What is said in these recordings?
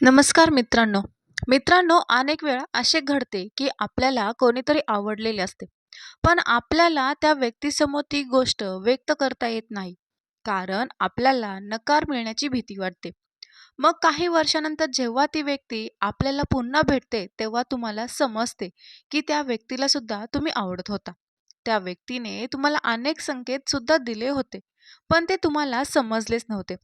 नमस्कार मित्रांनो. मित्रांनो अनेक वेळा असे घडते की आपल्याला कोणीतरी आवडलेले असते पण आपल्याला त्या व्यक्तीसमोर ती गोष्ट व्यक्त करता येत नाही कारण आपल्याला नकार मिळण्याची भीती वाटते. मग काही वर्षानंतर जेव्हा ती व्यक्ती आपल्याला पुन्हा भेटते तेव्हा तुम्हाला समजते की त्या व्यक्तीला सुद्धा तुम्ही आवडत होता. त्या व्यक्तीने तुम्हाला अनेक संकेत सुद्धा दिले होते पण ते तुम्हाला समजलेच नव्हते.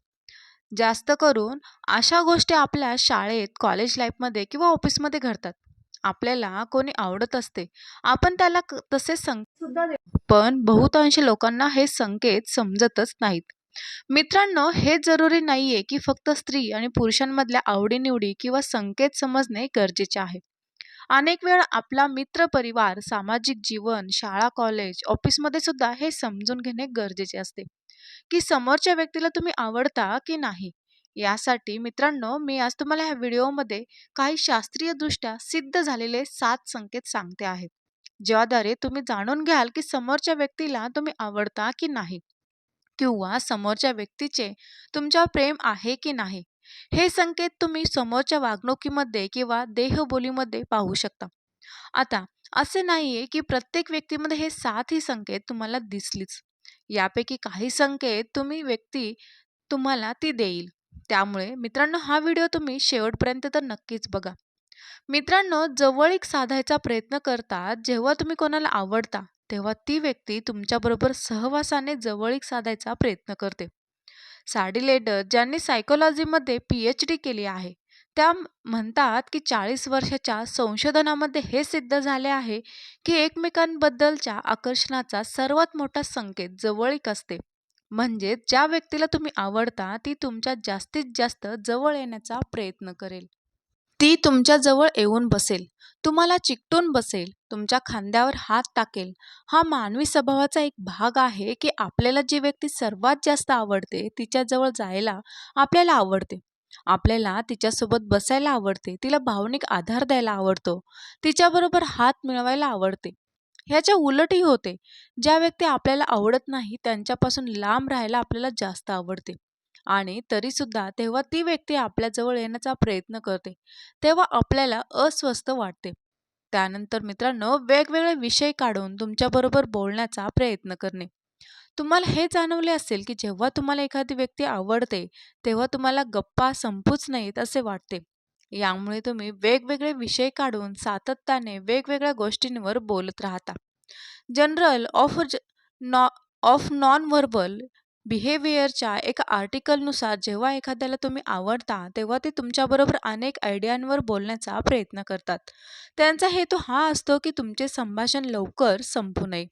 जास्त करून अशा गोष्टी आपल्या शाळेत, कॉलेज लाईफमध्ये किंवा ऑफिसमध्ये घडतात. आपल्याला कोणी आवडत असते. आपण त्याला क तसे संकेत सुद्धा देतो. पण बहुतांश लोकांना हे संकेत समजतच नाहीत. मित्रांनो, हे जरुरी नाहीये की फक्त स्त्री आणि पुरुषांमधल्या आवडीनिवडी किंवा संकेत समजणे गरजेचे आहे. अनेक वेळा आपला मित्रपरिवार, सामाजिक जीवन, शाळा, कॉलेज, ऑफिसमध्ये सुद्धा हे समजून घेणे गरजेचे असते. की समोरच्या व्यक्तीला तुम्ही आवडता की नाही. यासाठी मित्रांनो, मी आज तुम्हाला ह्या व्हिडिओमध्ये काही शास्त्रीयदृष्ट्या सिद्ध झालेले सात संकेत सांगते आहेत ज्याद्वारे तुम्ही जाणून घ्याल की समोरच्या व्यक्तीला तुम्ही आवडता की नाही किंवा समोरच्या व्यक्तीचे तुमच्यावर प्रेम आहे की नाही. हे संकेत तुम्ही समोरच्या वागणुकीमध्ये किंवा देहबोलीमध्ये पाहू शकता. आता असे नाहीये की प्रत्येक व्यक्तीमध्ये हे सात ही संकेत तुम्हाला दिसलीच. यापैकी काही संकेत तुम्ही व्यक्ती तुम्हाला ती देईल. त्यामुळे मित्रांनो हा व्हिडिओ तुम्ही शेवटपर्यंत तर नक्कीच बघा. मित्रांनो जवळीक साधायचा प्रयत्न करतात जेव्हा तुम्ही कोणाला आवडता तेव्हा ती व्यक्ती तुमच्याबरोबर सहवासाने जवळीक साधायचा प्रयत्न करते. साडी लेडर ज्यांनी सायकोलॉजीमध्ये पी-एच-डी केली आहे, त्या म्हणतात की 40 वर्षाच्या संशोधनामध्ये हे सिद्ध झाले आहे की एकमेकांबद्दलच्या आकर्षणाचा सर्वात मोठा संकेत जवळीक असते. म्हणजेच ज्या व्यक्तीला तुम्ही आवडता ती तुमच्या जास्तीत जास्त जवळ येण्याचा प्रयत्न करेल. ती तुमच्या जवळ येऊन बसेल, तुम्हाला चिकटून बसेल, तुमच्या खांद्यावर हात टाकेल. हा मानवी स्वभावाचा एक भाग आहे की आपल्याला जी व्यक्ती सर्वात जास्त आवडते तिच्याजवळ जायला आपल्याला आवडते. आपल्याला तिच्यासोबत बसायला आवडते, तिला भावनिक आधार द्यायला आवडतो, तिच्याबरोबर हात मिळवायला आवडते. ह्याच्या उलटही होते. ज्या व्यक्ती आपल्याला आवडत नाही त्यांच्यापासून लांब राहायला आपल्याला जास्त आवडते. आणि तरीसुद्धा तेव्हा ती व्यक्ती आपल्याजवळ येण्याचा प्रयत्न करते, तेव्हा आपल्याला अस्वस्थ वाटते. त्यानंतर मित्रांनो वेगवेगळे विषय काढून तुमच्याबरोबर बोलण्याचा प्रयत्न करणे. तुम्हाला हे जाणवले असेल की जेव्हा तुम्हाला एखादी व्यक्ती आवडते, तेव्हा तुम्हाला गप्पा संपूच नयेत असे वाटते. यामुळे तुम्ही वेगवेगळे विषय काढून सातत्याने वेगवेगळ्या गोष्टींवर बोलत राहता. Journal of non of non verbal बिहेवियरच्या एका आर्टिकलनुसार जेव्हा एखाद्याला तुम्ही आवडता, तेव्हा ते तुमच्याबरोबर अनेक आयडियांवर बोलण्याचा प्रयत्न करतात. त्यांचा हेतू हा असतो की तुमचे संभाषण लवकर संपू नये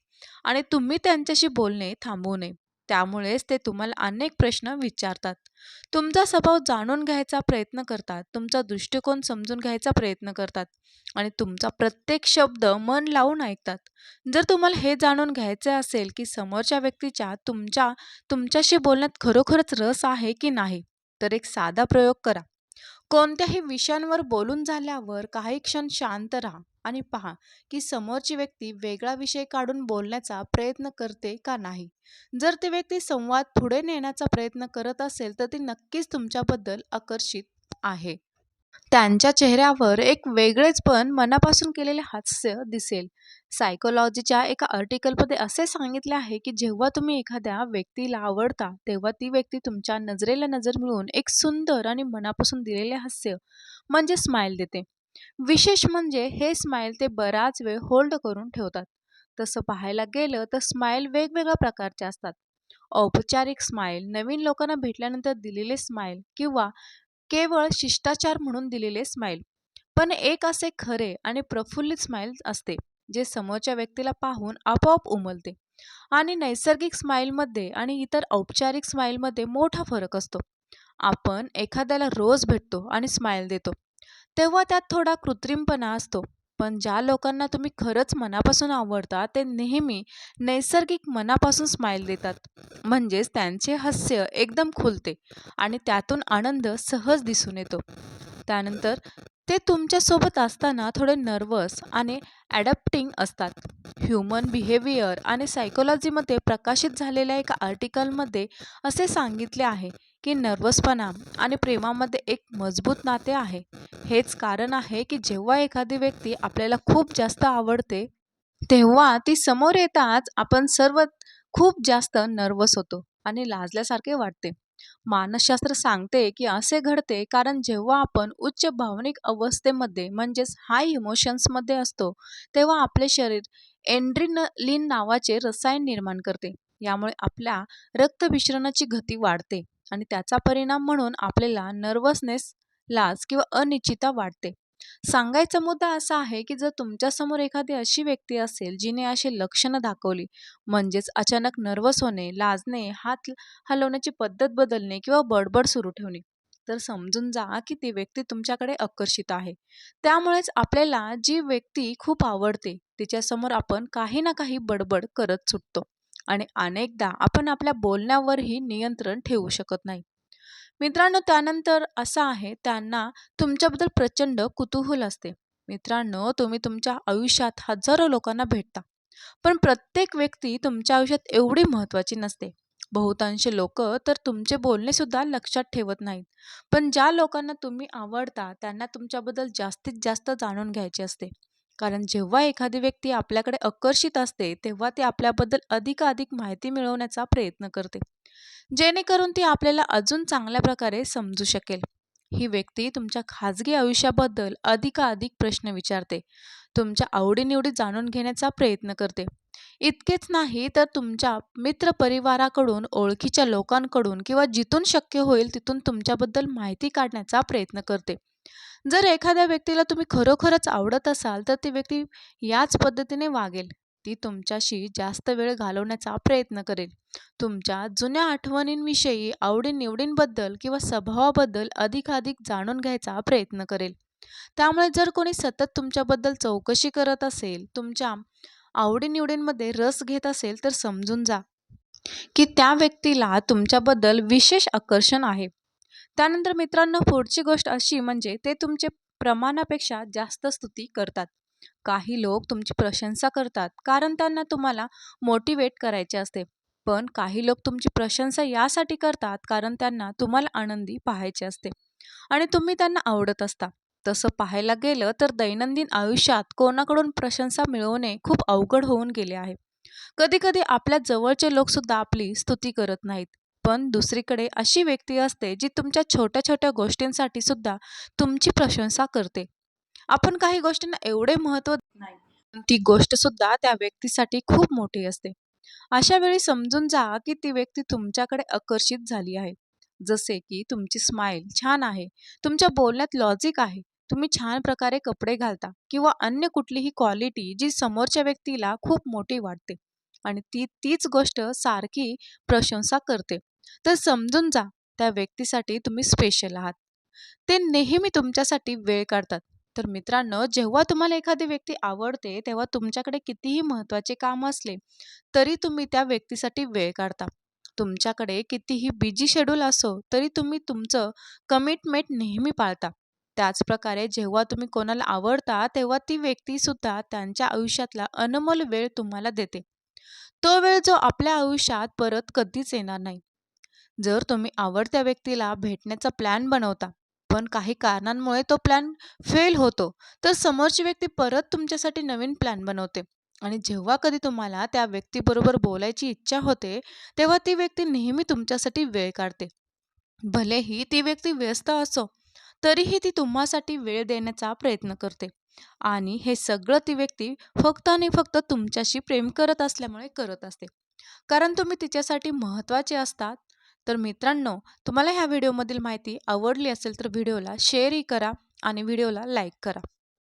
आणि तुम्ही त्यांच्याशी बोलणे थांबवू नये. त्यामुळेच ते तुम्हाला अनेक प्रश्न विचारतात. तुमचा स्वभाव जाणून घ्यायचा प्रयत्न करतात, तुमचा दृष्टिकोन समजून घ्यायचा प्रयत्न करतात आणि तुमचा प्रत्येक शब्द मन लावून ऐकतात. जर तुम्हाला हे जाणून घ्यायचे असेल की समोरच्या व्यक्तीच्या तुमच्या तुमच्याशी बोलण्यात खरोखरच रस आहे की नाही, तर एक साधा प्रयोग करा. कोणत्याही विषयांवर बोलून झाल्यावर काही क्षण शांत राहा आणि पहा की समोरची व्यक्ती वेगळा विषय काढून बोलण्याचा प्रयत्न करते का नाही. जर ती व्यक्ती संवाद पुढे नेण्याचा प्रयत्न करत असेल तर ती नक्कीच तुमच्याबद्दल आकर्षित आहे. त्यांच्या चेहऱ्यावर एक वेगळेच पण मनापासून केलेले हास्य दिसेल. सायकोलॉजीच्या एका आर्टिकलमध्ये असे सांगितले आहे की जेव्हा तुम्ही एखाद्या व्यक्तीला आवडता तेव्हा ती व्यक्ती तुमच्या नजरेला नजर मिळवून एक सुंदर आणि मनापासून दिलेले हास्य म्हणजे स्माईल देते. विशेष म्हणजे हे स्माईल ते बराच वेळ होल्ड करून ठेवतात. तसं पाहायला गेलं तर स्माईल वेगवेगळ्या प्रकारच्या असतात. औपचारिक स्माईल, नवीन लोकांना भेटल्यानंतर दिलेले स्माईल किंवा केवळ शिष्टाचार म्हणून दिलेले स्माईल. पण एक असे खरे आणि प्रफुल्लित स्माईल असते, जे समोरच्या व्यक्तीला पाहून आपोआप उमलते. आणि नैसर्गिक स्माईलमध्ये आणि इतर औपचारिक स्माईलमध्ये मोठा फरक असतो. आपण एखाद्याला रोज भेटतो आणि स्माईल देतो, तेव्हा त्यात थोडा कृत्रिमपणा असतो. पण ज्या लोकांना तुम्ही खरंच मनापासून आवडता ते नेहमी नैसर्गिक मनापासून स्माईल देतात. म्हणजेच त्यांचे हास्य एकदम खुलते आणि त्यातून आनंद सहज दिसून येतो. त्यानंतर ते तुमच्यासोबत असताना थोडे नर्वस आणि ॲडॅप्टिंग असतात. ह्युमन बिहेवियर आणि सायकोलॉजीमध्ये प्रकाशित झालेल्या एका आर्टिकलमध्ये असे सांगितले आहे की नर्वसपणा आणि प्रेमामध्ये एक मजबूत नाते आहे. हेच कारण आहे की जेव्हा एखादी व्यक्ती आपल्याला खूप जास्त आवडते तेव्हा ती समोर येताच आपण सर्व खूप जास्त नर्वस होतो आणि लाजल्यासारखे वाटते. मानसशास्त्र सांगते की असे घडते कारण जेव्हा आपण उच्च भावनिक अवस्थेमध्ये म्हणजेच हाय इमोशन्समध्ये असतो तेव्हा आपले शरीर एन्ड्रिनलिन नावाचे रसायन निर्माण करते. यामुळे आपल्या रक्तभिश्रणाची गती वाढते. आणि त्याचा परिणाम म्हणून आपल्याला नर्वसनेस लाज किंवा अनिश्चितता वाटते सांगायचा मुद्दा असा आहे की जर तुमच्यासमोर एखादी अशी व्यक्ती असेल जिने अशी लक्षणं दाखवली म्हणजेच अचानक नर्वस होणे लाजणे हात हलवण्याची पद्धत बदलणे किंवा बडबड सुरू ठेवणे तर समजून जा की ती व्यक्ती तुमच्याकडे आकर्षित आहे. त्यामुळेच आपल्याला जी व्यक्ती खूप आवडते तिच्यासमोर आपण काही ना काही बडबड करत सुटतो. आणि अनेकदा आपण आपल्या बोलण्यावरही नियंत्रण ठेवू शकत नाही. मित्रांनो त्यानंतर असं आहे त्यांना तुमच्याबद्दल प्रचंड कुतूहल असते. मित्रांनो तुम्ही तुमच्या आयुष्यात हजारो लोकांना भेटता पण प्रत्येक व्यक्ती तुमच्या आयुष्यात एवढी महत्त्वाची नसते. बहुतांश लोक तर तुमचे बोलणे सुद्धा लक्षात ठेवत नाहीत पण ज्या लोकांना तुम्ही आवडता त्यांना तुमच्याबद्दल जास्तीत जास्त जाणून घ्यायचे असते. कारण जेव्हा एखादी व्यक्ती आपल्याकडे आकर्षित असते तेव्हा ती आपल्याबद्दल अधिकाधिक माहिती मिळवण्याचा प्रयत्न करते जेणेकरून ती आपल्याला अजून चांगल्या प्रकारे समजू शकेल. ही व्यक्ती तुमच्या खाजगी आयुष्याबद्दल अधिकाधिक प्रश्न विचारते तुमच्या आवडीनिवडी जाणून घेण्याचा प्रयत्न करते इतकेच नाही तर तुमच्या मित्रपरिवाराकडून ओळखीच्या लोकांकडून किंवा जिथून शक्य होईल तिथून तुमच्याबद्दल माहिती काढण्याचा प्रयत्न करते. जर एखाद्या व्यक्तीला तुम्ही खरोखरच आवडत असाल तर ती व्यक्ती याच पद्धतीने वागेल. ती तुमच्याशी जास्त वेळ घालवण्याचा प्रयत्न करेल. तुमच्या जुन्या आठवणींविषयी आवडीनिवडींबद्दल किंवा स्वभावाबद्दल अधिकाधिक जाणून घ्यायचा प्रयत्न करेल. त्यामुळे जर कोणी सतत तुमच्याबद्दल चौकशी करत असेल तुमच्या आवडीनिवडींमध्ये रस घेत असेल तर समजून जा की त्या व्यक्तीला तुमच्याबद्दल विशेष आकर्षण आहे. त्यानंतर मित्रांनो पुढची गोष्ट अशी म्हणजे ते तुमचे प्रमाणापेक्षा जास्त स्तुती करतात. काही लोक तुमची प्रशंसा करतात कारण त्यांना तुम्हाला मोटिवेट करायचे असते. पण काही लोक तुमची प्रशंसा यासाठी करतात कारण त्यांना तुम्हाला आनंदी पाहायचे असते. आणि तुम्ही त्यांना आवडत असता. तसं पाहायला गेलं तर दैनंदिन आयुष्यात कोणाकडून प्रशंसा मिळवणे खूप अवघड होऊन गेले आहे. कधीकधी आपल्या जवळचे लोकसुद्धा आपली स्तुती करत नाहीत. पण दुसरीकडे अशी व्यक्ती असते जी तुमच्या छोट्या छोट्या गोष्टींसाठी सुद्धा तुमची प्रशंसा करते. आपण काही गोष्टींना एवढे महत्त्व देत नाही ती गोष्ट सुद्धा त्या व्यक्तीसाठी खूप मोठी असते. अशा वेळी समजून जा की ती व्यक्ती तुमच्याकडे आकर्षित झाली आहे. जसे की तुमची स्माईल छान आहे. तुमच्या बोलण्यात लॉजिक आहे. तुम्ही छान प्रकारे कपडे घालता किंवा अन्य कुठलीही क्वालिटी जी समोरच्या व्यक्तीला खूप मोठी वाटते. आणि ती तीच गोष्ट सारखी प्रशंसा करते. तर समजून जा त्या व्यक्तीसाठी तुम्ही स्पेशल आहात. ते नेहमी तुमच्यासाठी वेळ काढतात. तर मित्रांनो जेव्हा तुम्हाला एखादी व्यक्ती आवडते तेव्हा तुमच्याकडे कितीही महत्त्वाचे काम असले तरी तुम्ही त्या व्यक्तीसाठी वेळ काढता. तुमच्याकडे कितीही बिजी शेड्यूल असो तरी तुम्ही तुमचं कमिटमेंट नेहमी पाळता. त्याचप्रकारे जेव्हा तुम्ही कोणाला आवडता तेव्हा ती व्यक्तीसुद्धा त्यांच्या आयुष्यातला अनमोल वेळ तुम्हाला देते. तो वेळ जो आपल्या आयुष्यात परत कधीच येणार नाही. जर तुम्ही आवडत्या व्यक्तीला भेटण्याचा प्लॅन बनवता पण काही कारणांमुळे तो प्लॅन फेल होतो तर समोरची व्यक्ती परत तुमच्यासाठी नवीन प्लॅन बनवते. आणि जेव्हा कधी तुम्हाला त्या व्यक्तीबरोबर बोलायची इच्छा होते तेव्हा ती व्यक्ती नेहमी तुमच्यासाठी वेळ काढते. भलेही ती व्यक्ती व्यस्त असो तरीही ती तुम्हासाठी वेळ देण्याचा प्रयत्न करते. आणि हे सगळं ती व्यक्ती फक्त आणि फक्त तुमच्याशी प्रेम करत असल्यामुळे करत असते. कारण तुम्ही तिच्यासाठी महत्त्वाचे असतात. तर मित्रांनो तुम्हाला ह्या व्हिडिओमधील माहिती आवडली असेल तर व्हिडिओला शेअरही करा आणि व्हिडिओला लाईक करा.